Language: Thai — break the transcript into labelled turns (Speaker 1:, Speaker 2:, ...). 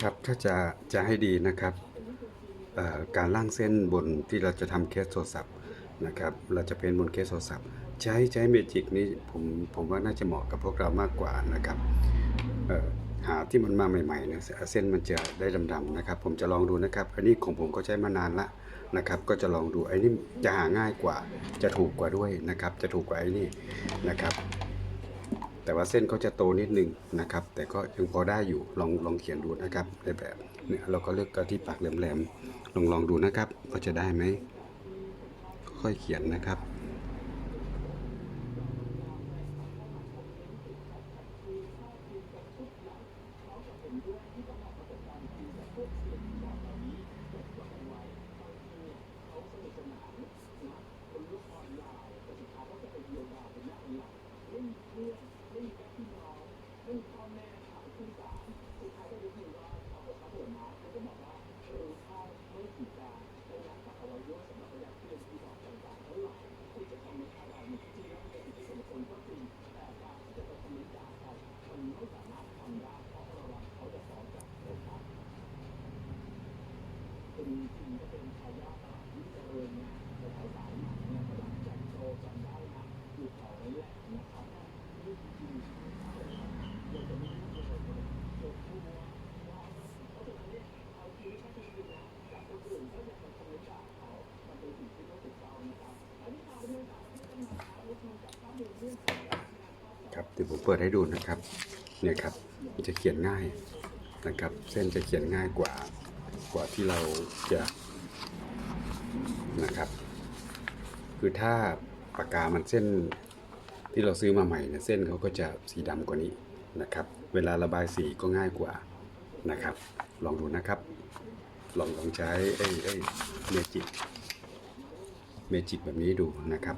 Speaker 1: ครับถ้าจะจะให้ดีนะครับการล่างเส้นบนที่เราจะทำเคสโทรศัพท์นะครับเราจะเป็นบนเคสโทรศัพท์ใช้ใช้เมจิกนี้ผมผมว่าน่าจะเหมาะกับพวกเรามากกว่านะครับหาที่มันมาใหม่ๆเนี่ยเส้นมันจะได้ดำๆนะครับ ผมจะลองดูนะครับอันนี้ของผมก็ใช้มานานละนะครับ ก็จะลองดูไอ้นี่จะหาง่ายกว่าจะถูกกว่าด้วยนะครับ จะถูกกว่าไอ้นี่นะครับ แต่ว่าเส้นเขาจะโตนิดนึงนะครับ แต่ก็ยังพอได้อยู่ลองลองเขียนดูนะครับในแบบเนี่ยเราก็เลือกกระที่ปากแหลมๆลองลองดูนะครับว่าจะได้ไหมค่อยเขียนนะครับ ครับเดี๋ยวผมเปิดให้ดูนะครับเนี่ยครับมันจะเขียนง่ายนะครับ เส้นจะเขียนง่ายกว่า กว่าที่เราจะนะครับ คือถ้าปากกามันเส้นที่เราซื้อมาใหม่เนี่ยเส้นเขาก็จะสีดำกว่านี้นะครับ เวลาระบายสีก็ง่ายกว่านะครับ ลองดูนะครับ ลองลองใช้ไอ้ไอ้เมจิกเมจิกแบบนี้ดูนะครับ